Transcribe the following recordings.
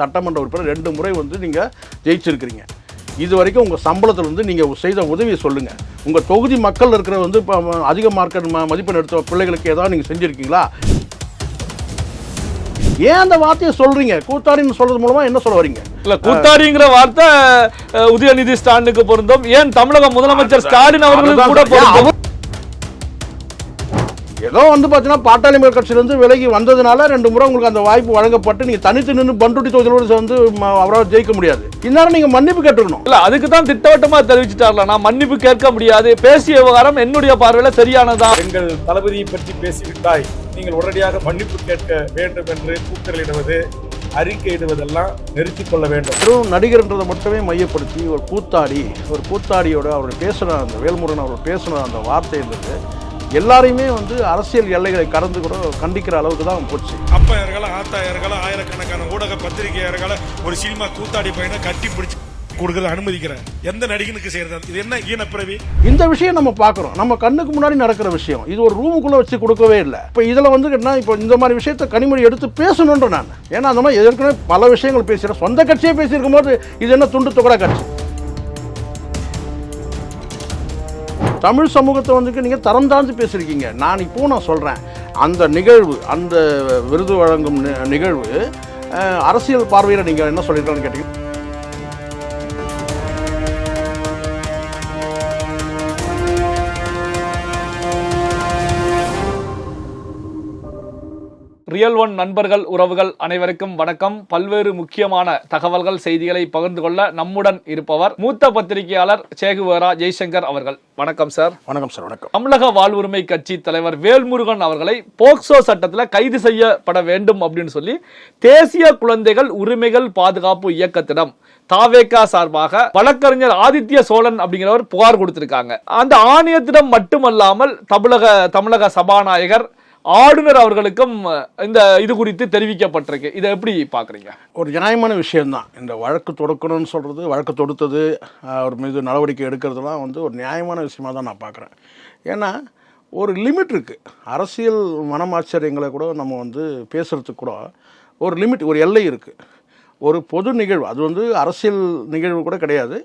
சட்டமன்ற உறுப்பினர் ரெண்டு முறை வந்து நீங்கள் ஜெயிச்சிருக்கிறீங்க. இது வரைக்கும் உங்கள் சம்பளத்தில் வந்து நீங்கள் செய்த உதவியை சொல்லுங்கள் உங்கள் தொகுதி மக்கள் இருக்கிற வந்து இப்போ அதிக மார்க்கெட் மதிப்பெண் எடுத்த பிள்ளைகளுக்கு ஏதாவது நீங்கள் செஞ்சுருக்கீங்களா? ஏன் அந்த வார்த்தையை சொல்கிறீங்க கூத்தாடின்னு சொல்கிறது மூலமாக என்ன சொல்ல வரீங்க? இல்ல கூத்தாடிங்கிற வார்த்தை உதயநிதி ஸ்டாலினுக்கு பொருந்தும். ஏன் தமிழக முதலமைச்சர் ஸ்டாலின் அவர்களுக்கு கூட ஏதோ வந்து பார்த்தீங்கன்னா பாட்டாளி மக்கள் கட்சியிலேருந்து விலகி வந்ததுனால ரெண்டு முறை உங்களுக்கு அந்த வாய்ப்பு வழங்கப்பட்டு நீங்கள் தனித்து நின்று பண்ருட்டி தொகுதியோடு வந்து ம- அவரால் ஜெயிக்க முடியாது. இந்நேரம் நீங்கள் மன்னிப்பு கேட்டுக்கணும். இல்ல அதுக்கு தான் திட்டவட்டமா தெரிவிச்சிட்டார்ல நான் மன்னிப்பு கேட்க முடியாது. பேசிய விவகாரம் என்னுடைய பார்வையில சரியானதா? எங்கள் தளபதியை பற்றி பேசிவிட்டாய். நீங்கள் உடனடியாக மன்னிப்பு கேட்க வேண்டும் என்று கூக்குரலிடுவது அறிக்கையிடுவதெல்லாம் நிறுத்திக் கொள்ள வேண்டும். வெறும் நடிகர்ன்றதை மட்டுமே மையப்படுத்தி ஒரு கூத்தாடி ஒரு கூத்தாடியோட அவர் பேசுகிற அந்த வேல்முருகன் அவர் பேசுன அந்த வார்த்தை இருந்தது எல்லாரையுமே வந்து அரசியல் எல்லைகளை கடந்து கூட கண்டிக்கிற அளவுக்கு தான் போச்சு. அப்பையர்களை ஆத்தாயர்களை ஆயிரக்கணக்கான ஊடக பத்திரிகையாளர்களை ஒரு சினிமா கூத்தாடி பையனை கட்டி பிடிச்சி கொடுக்கறது அனுமதிக்கிறேன். எந்த நடிகனுக்கு செய்யறது? இது என்ன ஈனப்பிறவி இந்த விஷயம் நம்ம பார்க்குறோம். நம்ம கண்ணுக்கு முன்னாடி நடக்கிற விஷயம். இது ஒரு ரூமுக்குள்ளே வச்சு கொடுக்கவே இல்லை. இப்போ இதில் வந்து என்ன இப்போ இந்த மாதிரி விஷயத்தை கனிமொழி எடுத்து பேசணுன்ற நான். ஏன்னா அந்த மாதிரி ஏற்கனவே பல விஷயங்கள் பேசுகிறேன் சொந்த கட்சியே பேசியிருக்கும் போது இது என்ன துண்டு துக்கடா கட்சி? தமிழ் சமூகத்தை வந்துட்டு நீங்கள் தரம் தாழ்ந்து பேசியிருக்கீங்க. நான் இப்போ நான் சொல்கிறேன் அந்த நிகழ்வு அந்த விருது வழங்கும் நிகழ்வு அரசியல் பார்வையில் நீங்கள் என்ன சொல்லியிருக்கீங்கன்னு கேட்டீங்க? ரியல் ஒன் நண்பர்கள் உறவுகள் அனைவருக்கும் வணக்கம். பல்வேறு முக்கியமான தகவல்கள் செய்திகளை பகிர்ந்து கொள்ள நம்முடன் இருப்பவர் மூத்த பத்திரிகையாளர் சேகுவேரா ஜெய்சங்கர் அவர்கள். வணக்கம் சார். வணக்கம் சார். வணக்கம். தமிழக வாழ்வுரிமை கட்சி தலைவர் வேல்முருகன் அவர்களை போக்சோ சட்டத்தில் கைது செய்யப்பட வேண்டும் அப்படின்னு சொல்லி தேசிய குழந்தைகள் உரிமைகள் பாதுகாப்பு இயக்கத்திடம் தாவேகா சார்பாக வழக்கறிஞர் ஆதித்ய சோழன் அப்படிங்கிறவர் புகார் கொடுத்திருக்காங்க. அந்த ஆணையத்திடம் மட்டுமல்லாமல் தமிழக தமிழக சபாநாயகர் ஆளுநர் அவர்களுக்கும் இந்த இது குறித்து தெரிவிக்கப்பட்டிருக்கு. இதை எப்படி பார்க்குறீங்க? ஒரு நியாயமான விஷயம்தான். இந்த வழக்கு தொடுக்கணும்னு சொல்கிறது வழக்கு தொடுத்தது அவர் மீது நடவடிக்கை எடுக்கிறதுலாம் வந்து ஒரு நியாயமான விஷயமா தான் நான் பார்க்குறேன். ஏன்னா ஒரு லிமிட் இருக்குது அரசியல் மனமாச்சரியங்களை கூட நம்ம வந்து பேசுகிறதுக்கு கூட ஒரு லிமிட் ஒரு எல்லை இருக்குது ஒரு பொது நிகழ்வு அது வந்து அரசியல் நிகழ்வு கூட கிடையாது.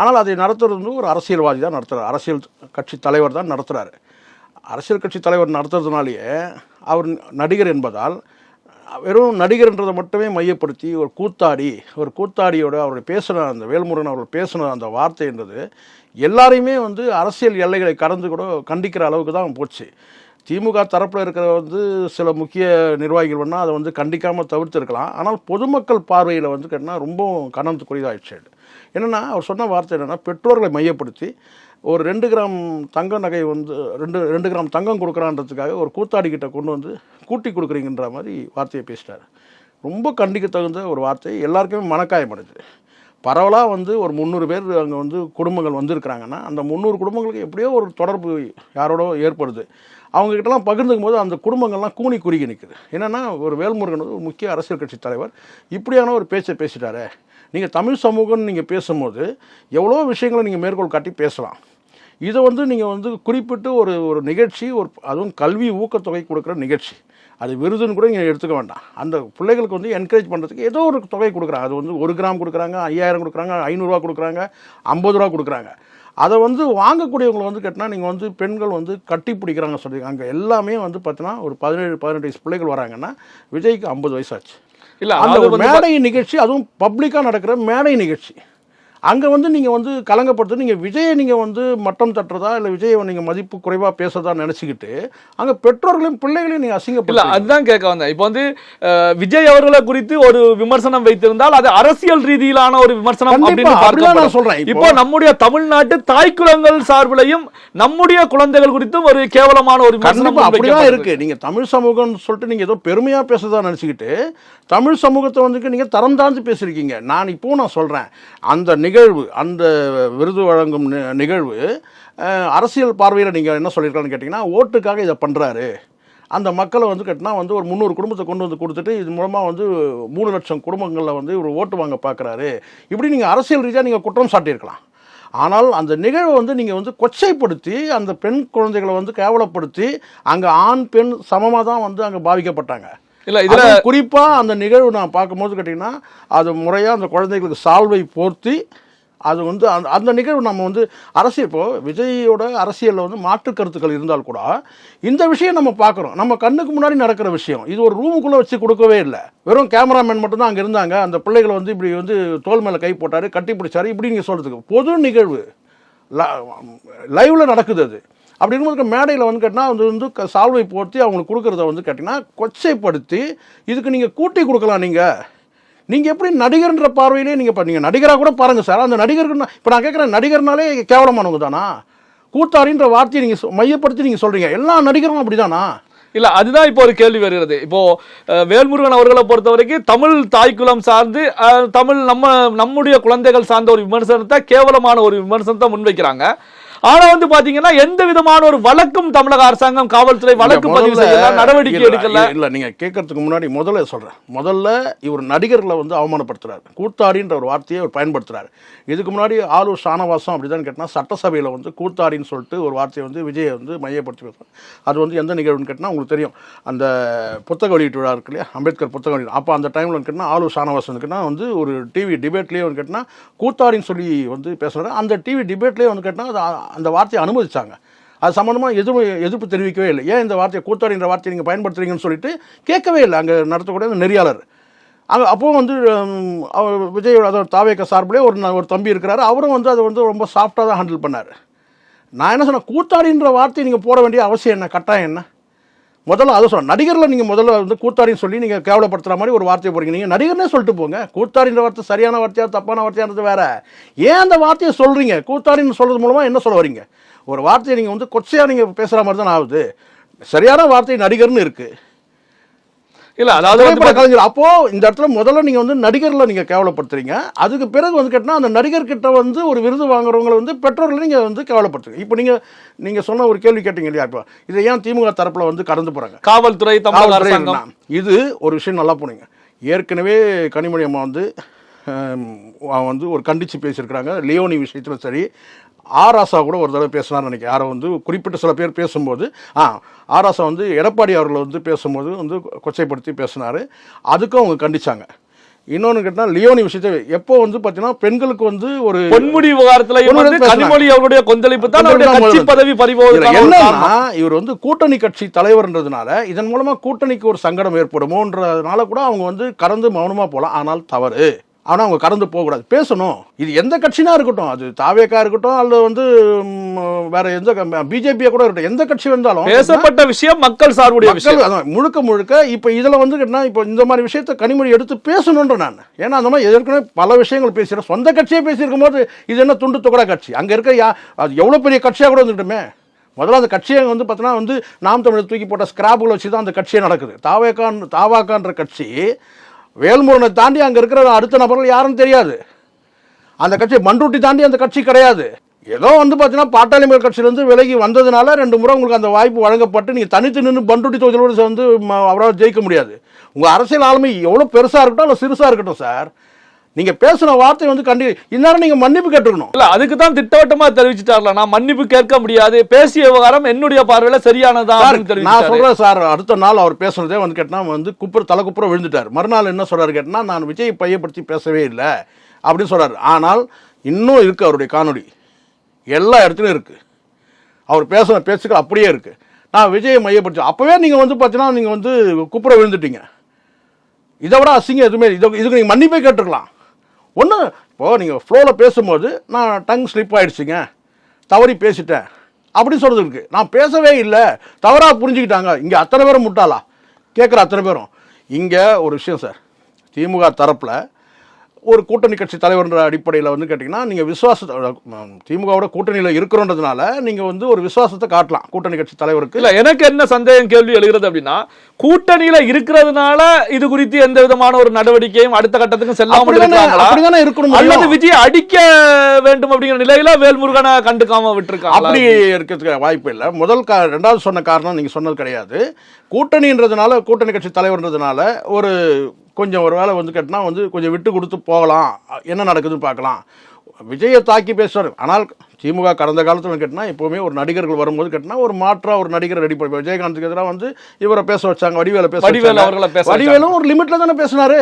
ஆனால் அதை நடத்துறது வந்து ஒரு அரசியல்வாதி தான் நடத்துகிறார் அரசியல் கட்சி தலைவர் தான் நடத்துகிறாரு அரசியல் கட்சி தலைவர் நடத்துறதுனாலேயே அவர் நடிகர் என்பதால் வெறும் நடிகர்ன்றதை மட்டுமே மையப்படுத்தி ஒரு கூத்தாடி ஒரு கூத்தாடியோட அவருடைய பேசின அந்த வேல்முருகன் அவர்கள் பேசுன அந்த வார்த்தைன்றது எல்லாரையுமே வந்து அரசியல் எல்லைகளை கடந்து கூட கண்டிக்கிற அளவுக்கு தான் போச்சு. திமுக தரப்பில் இருக்கிற வந்து சில முக்கிய நிர்வாகிகள் வேணால் அதை வந்து கண்டிக்காமல் தவிர்த்து இருக்கலாம் ஆனால் பொதுமக்கள் பார்வையில் வந்து கேட்டால் ரொம்பவும் கனத்துக்குரியதாகிடுச்சு என்னென்னா அவர் சொன்ன வார்த்தை என்னென்னா பெற்றோர்களை மையப்படுத்தி ஒரு ரெண்டு கிராம் தங்க நகை வந்து ரெண்டு ரெண்டு கிராம் தங்கம் கொடுக்குறான்றதுக்காக ஒரு கூத்தாடிக்கிட்ட கொண்டு வந்து கூட்டி கொடுக்குறீங்கன்ற மாதிரி வார்த்தையை பேசிட்டார். ரொம்ப கண்டிக்க தகுந்த ஒரு வார்த்தை எல்லாருக்குமே மனக்காயம் அடைஞ்சது பரவலாக வந்து ஒரு முந்நூறு பேர் அங்கே வந்து குடும்பங்கள் வந்திருக்கிறாங்கன்னா அந்த முந்நூறு குடும்பங்களுக்கு எப்படியோ ஒரு தொடர்பு யாரோட ஏற்படுது. அவங்ககிட்டலாம் பகிர்ந்துக்கும் போது அந்த குடும்பங்கள்லாம் கூனி குறுகி நிற்குது என்னென்னா ஒரு வேல்முருகன் வந்து ஒரு முக்கிய அரசியல் கட்சி தலைவர் இப்படியான ஒரு பேச்சை பேசிட்டாரு. நீங்கள் தமிழ் சமூகம்னு நீங்கள் பேசும்போது எவ்வளோ விஷயங்களை நீங்கள் மேற்கோள் காட்டி பேசலாம். இதை வந்து நீங்கள் வந்து குறிப்பிட்டு ஒரு ஒரு நிகழ்ச்சி ஒரு அதுவும் கல்வி ஊக்கத்தொகை கொடுக்குற நிகழ்ச்சி. அது விருதுன்னு கூட நீங்கள் எடுத்துக்க வேண்டாம். அந்த பிள்ளைகளுக்கு வந்து என்கரேஜ் பண்ணுறதுக்கு ஏதோ ஒரு தொகை கொடுக்குறாங்க. அது வந்து ஒரு கிராம் கொடுக்குறாங்க ஐயாயிரம் கொடுக்குறாங்க ஐநூறுரூவா கொடுக்குறாங்க ஐம்பது ரூபா கொடுக்குறாங்க. அதை வந்து வாங்கக்கூடியவங்களை வந்து கேட்டினா நீங்கள் வந்து பெண்கள் வந்து கட்டி பிடிக்கிறாங்க சொல்றீங்க அங்கே எல்லாமே வந்து பார்த்தீங்கன்னா ஒரு பதினேழு பதினெட்டு வயசு பிள்ளைகள் வராங்கன்னா விஜய்க்கு ஐம்பது வயசாச்சு. இல்ல அந்த மேடை நிகழ்ச்சி அதுவும் பப்ளிக்காக நடக்கிற மேடை நிகழ்ச்சி. அங்கே வந்து நீங்கள் வந்து கலங்கப்படுத்து நீங்கள் விஜயை நீங்கள் வந்து மட்டம் தட்டுறதா இல்லை விஜயை நீங்கள் மதிப்பு குறைவாக பேசுறதா நினச்சிக்கிட்டு அங்கே பெற்றோர்களையும் பிள்ளைகளையும் நீங்கள் இல்ல அசிங்கப்படுத்த அதுதான் கேட்க வந்தேன் இப்போ வந்து விஜய் அவர்களை குறித்து ஒரு விமர்சனம் வைத்திருந்தால் அது அரசியல் ரீதியிலான ஒரு விமர்சனம் அப்படின்னு நான். சொல்றேன். இப்போ- நம்முடைய தமிழ்நாட்டு தாய்க்குலங்கள் சார்பிலையும் நம்முடைய குழந்தைகள் குறித்தும் ஒரு கேவலமான ஒரு விமர்சனம் அப்படிதான். இருக்கு நீங்கள் தமிழ் சமூகம்னு சொல்லிட்டு நீங்கள் ஏதோ பெருமையாக பேசுறதா நினச்சிக்கிட்டு தமிழ் சமூகத்தை வந்துட்டு நீங்கள் தரம் தாழ்ந்து பேசியிருக்கீங்க நான் இப்போ நான் சொல்கிறேன் அந்த நிகழ்வு அந்த விருது வழங்கும் நிகழ்வு அரசியல் பார்வையில் நீங்கள் என்ன சொல்லியிருக்கலாம்னு கேட்டிங்கன்னா ஓட்டுக்காக இதை பண்ணுறாரு அந்த மக்களை வந்து கேட்டினா வந்து ஒரு முந்நூறு குடும்பத்தை கொண்டு வந்து கொடுத்துட்டு இது மூலமாக வந்து மூணு லட்சம் குடும்பங்களில் வந்து ஒரு ஓட்டு வாங்க பார்க்குறாரு இப்படி நீங்கள் அரசியல் ரீதியாக நீங்கள் குற்றம் சாட்டியிருக்கலாம். ஆனால் அந்த நிகழ்வை வந்து நீங்கள் வந்து கொச்சைப்படுத்தி அந்த பெண் குழந்தைகளை வந்து கேவலப்படுத்தி அங்கே ஆண் பெண் சமமாக தான் வந்து அங்கே பாவிக்கப்பட்டாங்க. இல்ல இதுல அதுவும் குறிப்பா அந்த நிகழ்வு நான் பார்க்கும்போது கேட்டிங்கன்னா அது முறையா அந்த குழந்தைகளுக்கு சால்வை போர்த்தி அது வந்து அந்த அந்த நிகழ்வு நம்ம வந்து அரசியல் இப்போ விஜயோட அரசியலில் வந்து மாற்று கருத்துக்கள் இருந்தால் கூட இந்த விஷயம் நம்ம பார்க்குறோம். நம்ம கண்ணுக்கு முன்னாடி நடக்கிற விஷயம். இது ஒரு ரூமுக்குள்ளே வச்சு கொடுக்கவே இல்லை. வெறும் கேமராமேன் மட்டும்தான் அங்கே இருந்தாங்க. அந்த பிள்ளைகளை வந்து இப்படி வந்து தோல் மேலே கை போட்டார் கட்டி பிடிச்சாரு இப்படி நீங்கள் சொல்கிறதுக்கு பொது நிகழ்வு. லைவில் நடக்குது அது. அப்படி இருக்கும்போது மேடையில் வந்து கேட்டினா அது வந்து க- சால்வை போர்த்தி அவங்களுக்கு கொடுக்குறத வந்து கேட்டிங்கன்னா கொச்சைப்படுத்தி இதுக்கு நீங்கள் கூட்டி கொடுக்கலாம் நீங்கள் நீங்கள் எப்படி நடிகர்ன்ற பார்வையிலே நீங்கள் இப்போ நீங்கள் நடிகராக கூட பாருங்கள் சார். அந்த நடிகருக்கு இப்போ நான் கேட்குறேன் நடிகர்னாலே கேவலமானவங்க தானா? கூத்தாடின்ற வார்த்தையை நீங்கள் மையப்படுத்தி நீங்கள் சொல்கிறீங்க எல்லா நடிகரும் அப்படிதானா? இல்லை அதுதான் இப்போ ஒரு கேள்வி வருகிறது. இப்போ வேல்முருகன் அவர்களை பொறுத்த வரைக்கும் தமிழ் தாய்க்குலம் சார்ந்து தமிழ் நம்ம நம்முடைய குழந்தைகள் சார்ந்த ஒரு விமர்சனத்தை கேவலமான ஒரு விமர்சனத்தை முன்வைக்கிறாங்க. ஆனா வந்து பாத்தீங்கன்னா எந்த விதமான ஒரு வழக்கும் தமிழக அரசாங்கம் காவல்துறை வழக்கு பதிவு செய்யல நடவடிக்கை எடுக்கல. இல்ல, நீங்க கேட்கறதுக்கு முன்னாடி முதல்ல சொல்றேன். முதல்ல இவர் நடிகர்களை வந்து அவமானப்படுத்துறாரு. கூத்தாடின்ற ஒரு வார்த்தையை அவர் பயன்படுத்துறாரு. இதுக்கு முன்னாடி ஆளூர் ஷானவாசம் அப்படிதான் கேட்டா சட்டசபையில வந்து கூத்தாடின்னு சொல்லிட்டு ஒரு வார்த்தையை வந்து விஜயை வந்து மையப்படுத்தி பேசுறாரு அது வந்து எந்த நிகழ்வுன்னு கேட்டால் உங்களுக்கு தெரியும். அந்த புத்தக வெளியீட்டு விழா இருக்கு இல்லையா? அம்பேத்கர் புத்தக வெளியீடு அப்போ அந்த டைமில் வந்து கேட்டால் ஆளூர் ஷானவாசன் கேட்டால் வந்து ஒரு டிவி டிபேட்லேயே வந்து கேட்டால் கூத்தாடின்னு சொல்லி வந்து பேசுறாரு. அந்த டிவி டிபேட்லேயே வந்து கேட்டால் அது அந்த வார்த்தையை அனுமதித்தாங்க அது சம்மந்தமாக எதிர்ப்பு எதிர்ப்பு தெரிவிக்கவே இல்லை. ஏன் இந்த வார்த்தையை கூத்தாடின்ற வார்த்தையை நீங்கள் பயன்படுத்துறீங்கன்னு சொல்லிட்டு கேட்கவே இல்லை. அங்கே நடத்தக்கூடிய அந்த நெறியாளர். அங்கே அப்போவும் வந்து அவர் விஜய் அதாவது தாவேக்க சார்பிலே ஒரு ஒரு தம்பி இருக்கிறாரு. அவரும் வந்து அதை வந்து ரொம்ப சாஃப்டாக தான் ஹேண்டில் பண்ணார். நான் என்ன சொன்னேன்? கூத்தாடின்ற வார்த்தையை நீங்கள் போட வேண்டிய அவசியம் என்ன? கட்டாயம் என்ன? முதல்ல அதை சொல்ல நடிகரில் நீங்கள் முதல்ல வந்து கூத்தாரின்னு சொல்லி நீங்கள் கேவலப்படுத்துகிற மாதிரி ஒரு வார்த்தையை போடுறீங்க. நீங்கள் நடிகர்னே சொல்லிட்டு போங்க. கூத்தாரின்ற வார்த்தை சரியான வார்த்தையாக தப்பான வார்த்தையானது வேறு. ஏன் அந்த வார்த்தையை சொல்கிறீங்க கூத்தாரின்னு சொல்கிறது மூலமாக என்ன சொல்ல வரீங்க? ஒரு வார்த்தையை நீங்கள் வந்து கொச்சையாக நீங்கள் பேசுகிற மாதிரி தான் ஆகுது. சரியான வார்த்தை நடிகர்னு இருக்குது இல்ல அதாவது கலைஞர் அப்போ இந்த இடத்துல முதல்ல நீங்க வந்து நடிகர்ல நீங்க கேவலப்படுத்துறீங்க. அதுக்கு பிறகு வந்து கேட்டா அந்த நடிகர் கிட்ட வந்து ஒரு விருது வாங்குறவங்களை வந்து பெற்றோர்களை நீங்க வந்து கேவலப்படுத்துறீங்க. இப்போ நீங்க நீங்க சொன்ன ஒரு கேள்வி கேட்டீங்க இல்லையா? இப்போ இதை ஏன் திமுக தரப்புல வந்து கடந்து போறாங்க? காவல்துறை தமிழக. இது ஒரு விஷயம் நல்லா போனீங்க ஏற்கனவே கனிமொழி அம்மா வந்து வந்து ஒரு கண்டிச்சு பேசியிருக்கிறாங்க. லியோனி விஷயத்துல சரி ஆர் ஆசா கூட ஒரு தடவை பேசினார்னு நினைக்கிறேன். யாரோ வந்து குறிப்பிட்ட சில பேர் பேசும்போது ஆ ஆர் ஆசா வந்து எடப்பாடி அவர்களை வந்து பேசும்போது வந்து கொச்சைப்படுத்தி பேசினார். அதுக்கும் அவங்க கண்டிச்சாங்க. இன்னொன்று கேட்டால் லியோனி விஷயத்தை எப்போ வந்து பார்த்தீங்கன்னா பெண்களுக்கு வந்து ஒரு பொன்முடி விவகாரத்துல. கனிமொழி அவருடைய கொந்தளிப்பு தான் கட்சி பதவி ஒரு என்னன்னா. இவர் வந்து கூட்டணி கட்சி தலைவர்ன்றதுனால இதன் மூலமா கூட்டணிக்கு ஒரு சங்கடம் ஏற்படுமோன்றதுனால கூட அவங்க வந்து கடந்து மௌனமா போகலாம். ஆனால் தவறு. ஆனா அவங்க கடந்து போகக்கூடாது. பேசணும். இது எந்த கட்சினா இருக்கட்டும். அது தாவேக்கா இருக்கட்டும் அல்லது வந்து வேற எந்த பிஜேபியா கூட இருக்கட்டும். எந்த கட்சி வந்தாலும் பேசப்பட்ட விஷயம் மக்கள் சார்புடைய விஷயம். முழுக்க முழுக்க இப்போ இதில் வந்து கேட்டினா இப்போ இந்த மாதிரி விஷயத்த கனிமொழி எடுத்து பேசணுன்ற நான். ஏன்னா அந்த மாதிரி ஏற்கனவே பல விஷயங்கள் பேசுகிறேன் சொந்த கட்சியே பேசியிருக்கும் போது இது என்ன துண்டு துக்கடா கட்சி? அங்கே இருக்க யா அது எவ்வளோ பெரிய கட்சியாக கூட வந்துட்டுமே முதல்ல அந்த கட்சியை வந்து பார்த்தீங்கன்னா வந்து நாம் தமிழர் தூக்கி போட்ட ஸ்கிராப்புகளை வச்சு தான் அந்த கட்சியே நடக்குது. தாவேக்கான் தாவாக்கான்ற கட்சி வேல்முருகனை தாண்டி அங்கே இருக்கிற அடுத்த நபர்கள் யாருன்னு தெரியாது. அந்த கட்சி மண்ரூட்டி தாண்டி அந்த கட்சி கிடையாது. ஏதோ வந்து பார்த்தீங்கன்னா பாட்டாளி மக்கள் கட்சியிலேருந்து விலகி வந்ததுனால ரெண்டு முறை உங்களுக்கு அந்த வாய்ப்பு வழங்கப்பட்டு நீங்கள் தனித்து நின்று பண்ருட்டி தொகுதியோடு சேர்ந்து அவரால் ஜெயிக்க முடியாது. உங்கள் அரசியல் ஆளுமை எவ்வளோ பெருசாக இருக்கட்டும் இல்லை சிறுசாக இருக்கட்டும் சார். நீங்கள் பேசின வார்த்தை வந்து கண்டி இந்நேரம் நீங்கள் மன்னிப்பு கேட்டுருக்கணும் இல்ல அதுக்கு தான் திட்டவட்டமா தெரிவிச்சிட்டார்ல. நான் மன்னிப்பு கேட்க முடியாது. பேசிய விவகாரம் என்னுடைய பார்வையில சரியானதா நான் சொல்றேன் சார் அடுத்த நாள் அவர் பேசுனதே வந்து கேட்டா வந்து குப்புற தலை குப்புற விழுந்துட்டார். மறுநாள் என்ன சொல்றாரு கேட்டா நான் விஜய் பையப்படுத்தி பேசவே இல்லை அப்படின்னு சொல்றாரு. ஆனால் இன்னும் இருக்கு அவருடைய காணொளி. எல்லா இடத்துலையும் இருக்கு. அவர் பேசின பேச்சுக்கள் அப்படியே இருக்கு. நான் விஜயை மையப்படுத்தி அப்பவே நீங்க வந்து பார்த்தீங்கன்னா நீங்க வந்து குப்புற விழுந்துட்டீங்க. இதை விட அசிங்கம் எதுவுமே இது இதுக்கு நீங்கள் மன்னிப்பே கேட்டுருக்கலாம் ஒன்று இப்போது நீங்கள் ஃப்ளோவில் பேசும்போது நான் டங் ஸ்லிப் ஆகிடுச்சிங்க தவறி பேசிட்டேன். அப்படின்னு சொல்கிறது இருக்குது நான் பேசவே இல்லை. தவறாக புரிஞ்சுக்கிட்டாங்க. இங்கே அத்தனை பேரும் முட்டாளா? கேட்குற அத்தனை பேரும். இங்கே ஒரு விஷயம் சார் திமுக தரப்பில் ஒரு கூட்டணி கட்சி தலைவர்ன்ற அடிப்படையில் வந்து கேட்டிங்கன்னா நீங்கள் விசுவாசத்தை திமுகவோட கூட்டணியில் இருக்கிறோன்றதுனால நீங்கள் வந்து ஒரு விசுவாசத்தை காட்டலாம் கூட்டணி கட்சி தலைவருக்கு. இல்ல எனக்கு என்ன சந்தேகம் கேள்வி எழுகிறது அப்படின்னா கூட்டணியில இருக்கிறதுனால இது குறித்து எந்த விதமான ஒரு நடவடிக்கையும் அடுத்த கட்டத்துக்கு செல்லாமல் இருக்கணும் அல்லது. விஜய் அடிக்க வேண்டும் அப்படிங்கிற நிலையில வேல்முருகனை கண்டுக்காம விட்டுருக்காங்க அப்படி இருக்கிறதுக்கு வாய்ப்பு இல்லை. முதல் ரெண்டாவது சொன்ன காரணம் நீங்கள் சொன்னது கிடையாது. கூட்டணின்றதுனால கூட்டணி கட்சி தலைவர்ன்றதுனால ஒரு கொஞ்சம் ஒரு வேளை வந்து கேட்டினா வந்து கொஞ்சம் விட்டு கொடுத்து போகலாம். என்ன நடக்குதுன்னு பார்க்கலாம். விஜயை தாக்கி பேசுவார் ஆனால் திமுக கடந்த காலத்தில் கேட்டினா எப்போவுமே ஒரு நடிகர்கள் வரும்போது கேட்டினா ஒரு மாற்றா ஒரு நடிகர் ரெடி பண்ணி விஜயகாந்துக்கு எதிராக வந்து இவரை பேச வச்சாங்க வடிவேல பேச வடிவேலு. அவர்களை பேச வடிவேலும் ஒரு லிமிட்ல தானே பேசினாரு.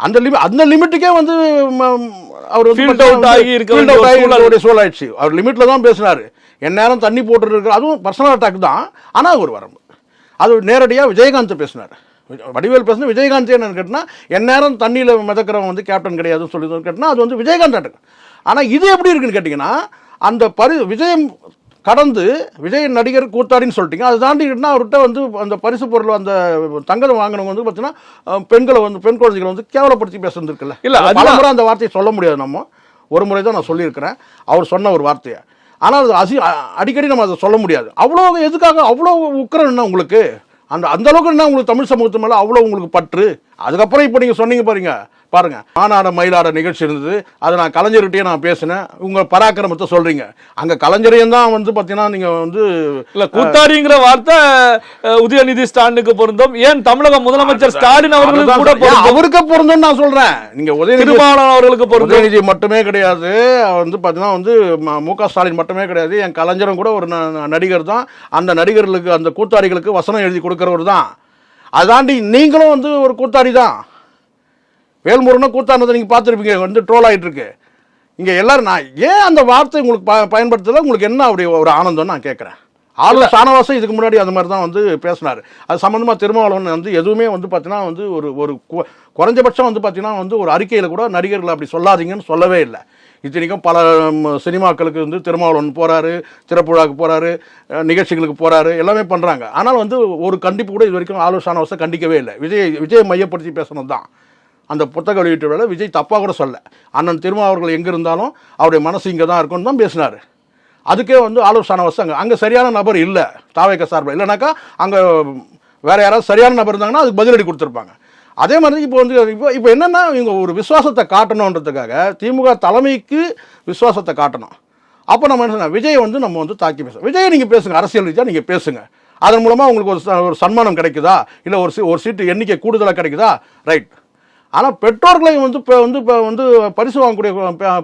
அந்த லிமி அந்த லிமிட்டுக்கே வந்து அவர் ஆகி சூழல். ஆயிடுச்சு. அவர் லிமிட்ல தான் பேசினாரு. எந்நேரம் தண்ணி போட்டுட்டு இருக்கு அதுவும் பர்சனல் அட்டாக் தான். ஆனால் ஒரு வரம்பு அது நேரடியாக விஜயகாந்த் பேசினார். வடிவேல் பேசின விஜயகாந்த் என்னன்னு கேட்டினா எந்நேரம் தண்ணியில் மிதக்கிறவன் வந்து கேப்டன் கிடையாதுன்னு சொல்லி கேட்டினா அது வந்து விஜயகாந்த் அட்டாக் ஆனால் இது எப்படி இருக்குன்னு கேட்டிங்கன்னா அந்த பரி விஜயம் கடந்து விஜய் நடிகர் கூத்தாடின்னு சொல்லிட்டீங்க. அதை தாண்டிக்கிட்டுனா அவர்கிட்ட வந்து அந்த பரிசு பொருள் அந்த தங்கம் வாங்கினவங்க வந்து பார்த்தீங்கன்னா பெண்களை வந்து பெண் குழந்தைகளை வந்து கேவலப்படுத்தி பேசுறதுக்குல்ல இல்ல. பல முறை அந்த வார்த்தையை சொல்ல முடியாது நம்ம. ஒரு முறை தான் நான் சொல்லியிருக்கிறேன். அவர் சொன்ன ஒரு வார்த்தையை. ஆனால் அது அசி அடிக்கடி நம்ம அதை சொல்ல முடியாது. அவ்வளோ எதுக்காக அவ்வளோ உக்கரம் என்ன உங்களுக்கு? அந்த அந்தளவுக்கு என்ன உங்களுக்கு தமிழ் சமூகத்து மேலே அவ்வளோ உங்களுக்கு பற்று? அதுக்கப்புறம் இப்போ நீங்கள் சொன்னீங்க பாருங்கள் பாருங்க மாநாட மயிலாட நிகழ்ச்சி இருந்தது. அதை நான் கலைஞர்கிட்டயே நான் பேசினேன். உங்கள் பராக்கிரமத்தை சொல்றீங்க. அங்கே கலைஞரையும் தான் வந்து பார்த்தீங்கன்னா நீங்கள் வந்து இல்ல கூத்தாடிங்கிற வார்த்தை உதயநிதி ஸ்டாலினுக்கு பொருந்தும். ஏன் தமிழக முதலமைச்சர் ஸ்டாலின் அவர்களுக்கு கூட அவருக்கு பொருந்தும் நான் சொல்றேன். நீங்க உதயநிதி அவர்களுக்கு பொருந்தும். உதயநிதி மட்டுமே கிடையாது. வந்து பார்த்தீங்கன்னா வந்து ம- க ஸ்டாலின் மட்டுமே கிடையாது. என் கலைஞரும் கூட ஒரு நடிகர் தான். அந்த நடிகர்களுக்கு அந்த கூத்தாடிகளுக்கு வசனம் எழுதி கொடுக்குறவர் தான். அதாண்டி நீங்களும் வந்து ஒரு கூத்தாடி தான். வேல்முருகனை கூத்தானதை நீங்கள் பார்த்துருப்பீங்க வந்து ட்ரோல் ஆயிட்டு இருக்கு இங்கே எல்லாரும் நான் ஏன் அந்த வார்த்தை உங்களுக்கு ப பயன்படுத்தல? உங்களுக்கு என்ன அப்படி ஒரு ஆனந்தம் நான் கேட்குறேன். ஆளுநர் சானவாசம் இதுக்கு முன்னாடி அந்த மாதிரி தான் வந்து பேசினார். அது சம்மந்தமாக திருமாவளவன் வந்து எதுவுமே வந்து பார்த்தீங்கன்னா வந்து ஒரு ஒரு கு- குறைஞ்சபட்சம் வந்து பார்த்தீங்கன்னா வந்து ஒரு அறிக்கையில் கூட நடிகர்கள் அப்படி சொல்லாதீங்கன்னு சொல்லவே இல்லை. இத்தனைக்கும் பல சினிமாக்களுக்கு வந்து திருமாவளவன் போகிறாரு திறப்புழாக்கு போகிறாரு நிகழ்ச்சிகளுக்கு போகிறாரு எல்லாமே பண்ணுறாங்க ஆனால் வந்து ஒரு கண்டிப்பு கூட இது வரைக்கும் ஆளுநர் சானவாசம் கண்டிக்கவே இல்லை. விஜய் விஜயை மையப்படுத்தி பேசணும் தான் அந்த புத்தக வெளியீட்டு வேலை விஜய் தப்பாக கூட சொல்ல அண்ணன் திருமா அவர்கள் எங்கே இருந்தாலும் அவருடைய மனசு இங்கே தான் இருக்கும்னு தான் பேசினார். அதுக்கே வந்து ஆலோசனை வச்சு அங்கே சரியான நபர் இல்லை தாவேக்க சார்பில் இல்லைனாக்கா அங்கே வேறு யாராவது சரியான நபர் இருந்தாங்கன்னா அதுக்கு பதிலடி கொடுத்துருப்பாங்க. அதே மாதிரி இப்போ வந்து இப்போ இப்போ என்னென்னா இவங்க ஒரு விசுவாசத்தை காட்டணுன்றதுக்காக திமுக தலைமைக்கு விசுவாசத்தை காட்டணும். அப்போ நம்ம என்ன விஜய் விஜயை வந்து நம்ம வந்து தாக்கி பேசுவோம் விஜயை நீங்கள் பேசுங்க அரசியல் ரீதியாக நீங்கள் பேசுங்க. அதன் மூலமாக உங்களுக்கு ஒரு ச- ஒரு சன்மானம் கிடைக்குதா? இல்லை ஒரு சீ ஒரு சீட்டு எண்ணிக்கை கூடுதலாக கிடைக்குதா? ரைட். ஆனால் பெற்றோர்களை வந்து இப்போ வந்து இப்போ வந்து பரிசு வாங்கக்கூடிய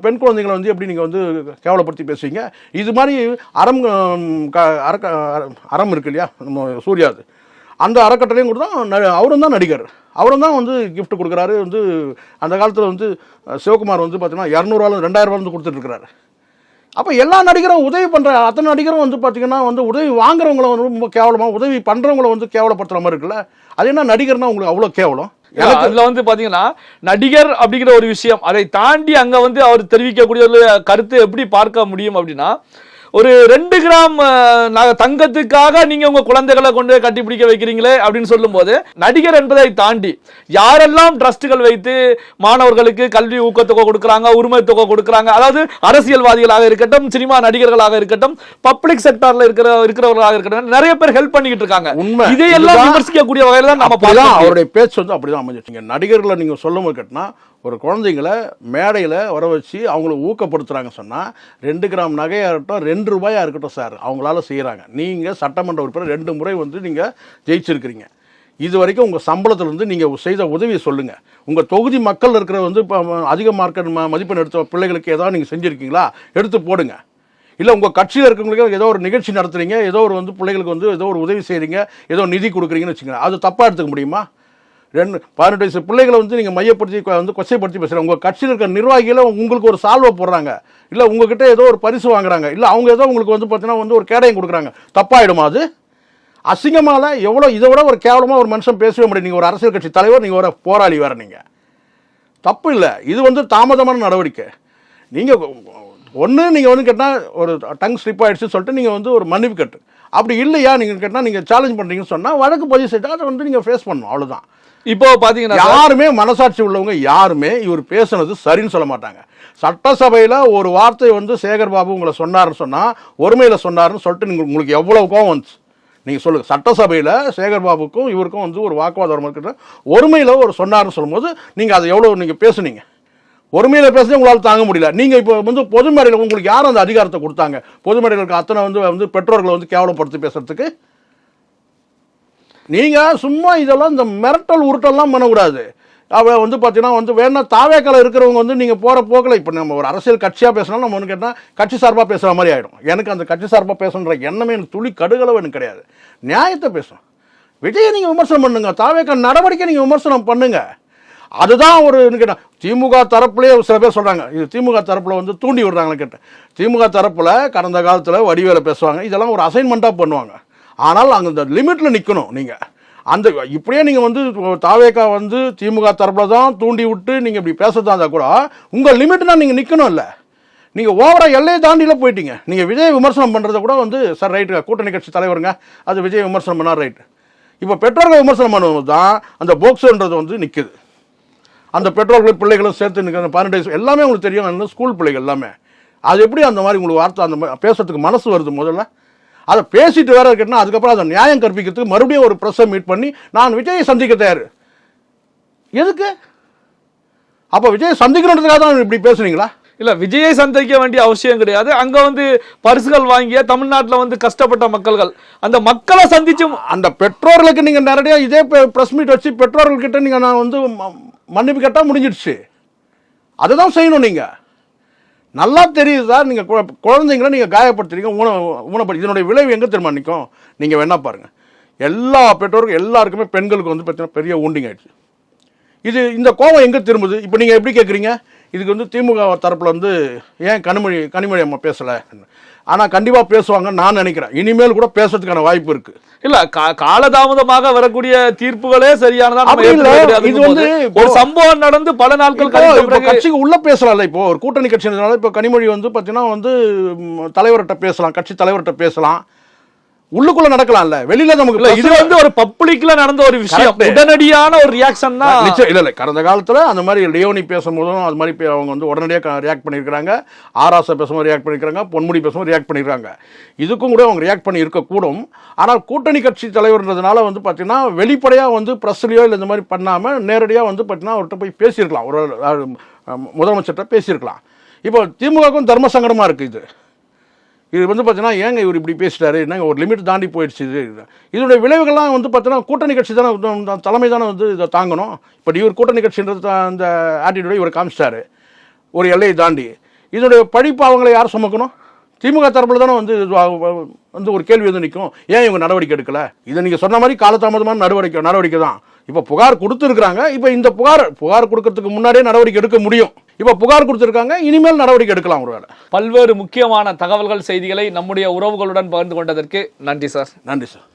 பெண் குழந்தைங்களை வந்து எப்படி நீங்கள் வந்து கேவலப்படுத்தி பேசுவீங்க இது மாதிரி அறம் க- அறக்க அறம் இருக்கு இல்லையா? நம்ம சூர்யாது அந்த அறக்கட்டளையும் கூட தான் ந- அவரும் தான் நடிகர். அவரும் தான் வந்து கிஃப்ட் கொடுக்குறாரு. வந்து அந்த காலத்தில் வந்து சிவகுமார் வந்து பார்த்தீங்கன்னா இரநூறுவா ரெண்டாயிரம் வந்து கொடுத்துட்ருக்கிறாரு. அப்போ எல்லா நடிகரும் உதவி பண்ணுற அத்தனை நடிகரும் வந்து பார்த்தீங்கன்னா வந்து உதவி வாங்குறவங்கள வந்து ரொம்ப கேவலமாக உதவி பண்ணுறவங்கள வந்து கேவலப்படுத்துகிற மாதிரி இருக்குல்ல? அது என்ன நடிகர்னா உங்களுக்கு அவ்வளோ கேவலம். அதுல வந்து பாத்தீங்கன்னா நடிகர் அப்படிங்கிற ஒரு விஷயம் அதை தாண்டி அங்க வந்து அவர் தெரிவிக்கக்கூடிய ஒரு கருத்து எப்படி பார்க்க முடியும் அப்படின்னா ஒரு ரெண்டு கிராம் தங்கத்துக்காக நீங்க உங்க குழந்தைகளை கொண்டு போய் கட்டி பிடிக்க வைக்கிறீங்களே அப்படின்னு சொல்லும்போது நடிகர் என்பதை தாண்டி யாரெல்லாம் ட்ரஸ்ட்டுகள் வைத்து மாணவர்களுக்கு கல்வி ஊக்கத்தொகை கொடுக்குறாங்க உரிமை தொகை கொடுக்குறாங்க அதாவது அரசியல்வாதிகளாக இருக்கட்டும் சினிமா நடிகர்களாக இருக்கட்டும் பப்ளிக் செக்டார்ல இருக்கிற இருக்கிறவர்களாக இருக்கட்டும் நிறைய பேர் ஹெல்ப் பண்ணிக்கிட்டு இருக்காங்க. உண்மை. இதையெல்லாம் விமர்சிக்கக்கூடிய வகையில தான் நம்ம அவருடைய பேச்சு வந்து அப்படிதான் அமைஞ்சிருச்சுங்க நடிகர்களை சொல்லும் போது கேட்டினா ஒரு குழந்தைங்கள மேடையில் வர வச்சு அவங்கள ஊக்கப்படுத்துறாங்க சொன்னால் ரெண்டு கிராம் நகையாக இருக்கட்டும் ரெண்டு ரூபாயாக இருக்கட்டும் சார் அவங்களால செய்கிறாங்க நீங்கள் சட்டமன்ற உறுப்பினர் ரெண்டு முறை வந்து நீங்கள் ஜெயிச்சிருக்கிறீங்க. இது வரைக்கும் உங்கள் சம்பளத்திலிருந்து நீங்கள் செய்த உதவியை சொல்லுங்கள் உங்கள் தொகுதி மக்கள் இருக்கிற வந்து இப்போ அதிக மார்க்கெட் மதிப்பெண் எடுத்த பிள்ளைகளுக்கு ஏதாவது நீங்கள் செஞ்சுருக்கீங்களா? எடுத்து போடுங்க. இல்லை உங்கள் கட்சியில் இருக்கவங்களுக்கு ஏதோ ஒரு நிகழ்ச்சி நடத்துகிறீங்க ஏதோ ஒரு வந்து பிள்ளைகளுக்கு வந்து ஏதோ ஒரு உதவி செய்கிறீங்க ஏதோ நிதி கொடுக்குறீங்கன்னு வச்சுக்கோங்க. அது தப்பாக எடுத்துக்க முடியுமா? ரெண்டு பதினெட்டு வயசு பிள்ளைகளை வந்து நீங்கள் மையப்படுத்தி வந்து கொச்சைப்படுத்தி பேசுகிறேன் உங்கள் கட்சியில் இருக்கிற நிர்வாகிகளை உங்களுக்கு ஒரு சால்வை போடுறாங்க. இல்லை உங்ககிட்ட ஏதோ ஒரு பரிசு வாங்குறாங்க. இல்லை அவங்க ஏதோ உங்களுக்கு வந்து பார்த்தீங்கன்னா வந்து ஒரு கேடயம் கொடுக்குறாங்க. தப்பாயிடுமா அது? அசிங்கமால எவ்வளோ இதை விட ஒரு கேவலமாக ஒரு மனுஷன் பேசவே முடியும் நீங்கள் ஒரு அரசியல் கட்சி தலைவர் நீங்கள் ஒரு போராளி வேற நீங்கள் தப்பு இல்லை. இது வந்து தாமதமான நடவடிக்கை. நீங்கள் ஒன்று நீங்கள் வந்து கேட்டால் ஒரு டங் ஸ்லிப் ஆகிடுச்சுன்னு சொல்லிட்டு நீங்கள் வந்து ஒரு மன்னிப்பு கட்டு. அப்படி இல்லையா? நீங்கள் கேட்டால் நீங்கள் சேலஞ்ச் பண்ணுறீங்கன்னு சொன்னால் வழக்கு பதிவு செய்தால் அதை வந்து நீங்கள் ஃபேஸ் பண்ணணும். அவ்வளவுதான். இப்போ பாத்தீங்கன்னா சார், யாருமே மனசாட்சி உள்ளவங்க யாருமே இவர் பேசுனது சரின்னு சொல்ல மாட்டாங்க. சட்டசபையில் ஒரு வார்த்தை வந்து சேகர் பாபு உங்களை சொன்னாருன்னு சொன்னால் ஒருமையில் சொன்னாருன்னு சொல்லிட்டு நீங்க உங்களுக்கு எவ்வளவு கோவம் வந்துச்சு? நீங்கள் சொல்லுங்கள் சட்டசபையில் சேகர் பாபுக்கும் இவருக்கும் வந்து ஒரு வாக்குவாதம் இருக்கிற ஒருமையில் ஒரு சொன்னாருன்னு சொல்லும்போது நீங்கள் அதை எவ்வளோ நீங்கள் பேசுனீங்க? ஒருமையில் பேசுறது உங்களால் தாங்க முடியல. நீங்கள் இப்போ வந்து பொது மேடையில் உங்களுக்கு யார் அந்த அதிகாரத்தை கொடுத்தாங்க? பொதுமறைகளுக்கு அத்தனை வந்து வந்து பெற்றோர்களை வந்து கேவலப்படுத்தி பேசுறதுக்கு? நீங்கள் சும்மா இதெல்லாம் இந்த மிரட்டல் உருட்டெல்லாம் பண்ணக்கூடாது. அவ வந்து பார்த்தீங்கன்னா வந்து வேணா தாவேக்கால இருக்கிறவங்க வந்து நீங்கள் போகிற போக்கில் இப்போ நம்ம ஒரு அரசியல் கட்சியாக பேசினாலும் நம்ம ஒன்று கேட்டால் கட்சி சார்பாக பேசுகிற மாதிரி ஆகிடும் எனக்கு அந்த கட்சி சார்பாக பேசணுன்ற எண்ணமே எனக்கு துளி கடுகளவு எனக்கு கிடையாது. நியாயத்தை பேசும் விஜயை நீங்கள் விமர்சனம் பண்ணுங்க. தாவேக்கா நடவடிக்கை நீங்கள் விமர்சனம் பண்ணுங்கள் அதுதான் ஒரு கேட்டேன் திமுக தரப்புலேயே சில பேர் சொல்கிறாங்க இது திமுக தரப்பில் வந்து தூண்டி விடுறாங்கன்னு கேட்டேன். திமுக தரப்பில் கடந்த காலத்தில் வடிவேல பேசுவாங்க இதெல்லாம் ஒரு அசைன்மெண்ட்டாக பண்ணுவாங்க. ஆனால் அங்கே இந்த லிமிட்டில் நிற்கணும் நீங்கள் அந்த இப்படியே நீங்கள் வந்து தாவேக்கா வந்து திமுக தரப்பில் தான் தூண்டி விட்டு நீங்கள் இப்படி பேசுறதா இருந்தால் கூட உங்கள் லிமிட்னா நீங்கள் நிற்கணும் இல்லை. நீங்கள் ஓவராக எல்லையை தாண்டில போயிட்டீங்க. நீங்கள் விஜய் விமர்சனம் பண்ணுறத கூட வந்து சார் ரைட்டு கூட்டணி கட்சி தலைவருங்க அது விஜய் விமர்சனம் பண்ணால் ரைட்டு இப்போ பெற்றோர்கள் விமர்சனம் பண்ணுவது தான் அந்த போக்ஸுன்றது வந்து நிற்குது அந்த பெற்றோர்களும் பிள்ளைகளும் சேர்த்து நிற்கிற பன்னெண்டு வயசு எல்லாமே உங்களுக்கு தெரியும். அந்த ஸ்கூல் பிள்ளைகள் எல்லாமே. அது எப்படி அந்த மாதிரி உங்களுக்கு வார்த்தை அந்த பேசுறதுக்கு மனசு வருது முதல்ல? அதை பேசிட்டு வேற இருக்கட்டும்னா அதுக்கப்புறம் அதை நியாயம் கற்பிக்கிறதுக்கு மறுபடியும் ஒரு ப்ரெஸ்ஸை மீட் பண்ணி நான் விஜயை சந்திக்க தயார். எதுக்கு? அப்போ விஜய் சந்திக்கணுன்றதுக்காக தான் இப்படி பேசுனீங்களா இல்ல விஜயை சந்திக்க வேண்டிய அவசியம் கிடையாது. அங்க வந்து பரிசுகள் வாங்கிய தமிழ்நாட்டுல வந்து கஷ்டப்பட்ட மக்கள்கள். அந்த மக்களை சந்திச்சு அந்த பெற்றோர்களுக்கு நீங்கள் நேரடியாக இதே ப்ரெஸ் மீட் வச்சு பெற்றோர்கள்கிட்ட நீங்கள் நான் வந்து மன்னிப்பு கேட்டால் முடிஞ்சிடுச்சு. அதுதான் செய்யணும் நீங்கள் நல்லா தெரியுது? சார் நீங்கள் குழந்தைங்களை நீங்கள் காயப்படுத்துறீங்க ஊன ஊனப்படுத்தி இதனுடைய விளைவு எங்கே திரும்ப நிற்கும் நீங்கள் வேணால் பாருங்கள் எல்லா பெற்றோருக்கும் எல்லாருக்குமே பெண்களுக்கு வந்து பார்த்தீங்கன்னா பெரிய ஊண்டிங் ஆயிடுச்சு. இது இந்த கோபம் எங்கே திரும்புது? இப்போ நீங்கள் எப்படி கேட்குறீங்க இதுக்கு வந்து திமுக தரப்பில் வந்து ஏன் கனிமொழி கனிமொழி அம்மா பேசலை? ஆனால் கண்டிப்பாக பேசுவாங்கன்னு நான் நினைக்கிறேன். இனிமேல் கூட பேசுறதுக்கான வாய்ப்பு இருக்குது இல்ல கா- காலதாமதமாக வரக்கூடிய தீர்ப்புகளே சரியானதா நம்ம அப்படி இல்ல, ஏற்றுக்க முடியாதுங்கும் இது வந்து ஒரு சம்பவம் நடந்து பல நாட்கள் கட்சிக்கு உள்ள பேசலாம்ல இப்போ. ஒரு கூட்டணி கட்சினால இப்போ கனிமொழி வந்து பார்த்தீங்கன்னா வந்து தலைவர்கிட்ட பேசலாம் கட்சி தலைவர்கிட்ட பேசலாம். உள்ளுக்குள்ள நடக்கலாம்ல. வெளியில நமக்கு இல்ல இது வந்து ஒரு பப்ளிக்ல நடந்த ஒரு விஷயம். உடனடியான ஒரு ரியாக்ஷன் தான். நிச்சயம். இல்ல இல்ல கடந்த காலத்துல அந்த மாதிரி லியோனி பேசும்போதும் அது மாதிரி அவங்க வந்து உடனடியாக ரியாக்ட் பண்ணியிருக்காங்க ஆராசா பேசும்போது ரியாக்ட் பண்ணியிருக்காங்க பொன்முடி பேசும்போது ரியாக்ட் பண்ணியிருக்காங்க இதுக்கும் கூட அவங்க ரியாக்ட் பண்ணி இருக்கக்கூடும் ஆனால் கூட்டணி கட்சி தலைவர்ன்றதுனால வந்து பார்த்தீங்கன்னா வெளிப்படையாக வந்து ப்ரெஸ்லையோ இல்லை இந்த மாதிரி பண்ணாமல் நேரடியாக வந்து பார்த்தீங்கன்னா அவர்கிட்ட போய் பேசியிருக்கலாம். ஒரு முதலமைச்சர்கிட்ட பேசியிருக்கலாம். இப்போ திமுகவுக்கும் தர்ம சங்கடமாக இருக்குது இது. இது வந்து பார்த்தீங்கன்னா ஏங்க இவர் இப்படி பேசிட்டாரு? என்னங்க ஒரு லிமிட் தாண்டி போயிடுச்சு இது? இதனுடைய விளைவுகள்லாம் வந்து பார்த்தீங்கன்னா கூட்டணி கட்சி தானே தலைமை தானே வந்து இதை தாங்கணும். இப்போ இவர் கூட்டணி கட்சின்றது அந்த ஆட்டிடியூடை இவர் காமிச்சிட்டாரு. ஒரு எல்லையை தாண்டி. இதனுடைய படிப்பு அவங்களை யார் சுமக்கணும்? திமுக தரப்பில் தானே வந்து வந்து ஒரு கேள்வி வந்து நிற்கும். ஏன் இவங்க நடவடிக்கை எடுக்கலை? இதை நீங்கள் சொன்ன மாதிரி காலதாமதமான நடவடிக்கை நடவடிக்கை தான். இப்போ புகார் கொடுத்துருக்குறாங்க. இப்போ இந்த புகார் புகார் கொடுக்கறதுக்கு முன்னாடியே நடவடிக்கை எடுக்க முடியும். இப்போ புகார் கொடுத்துருக்காங்க இனிமேல் நடவடிக்கை எடுக்கலாம் ஒருவேளை. பல்வேறு முக்கியமான தகவல்கள் செய்திகளை நம்முடைய உறவுகளுடன் பகிர்ந்து கொண்டதற்கு நன்றி சார். நன்றி சார்.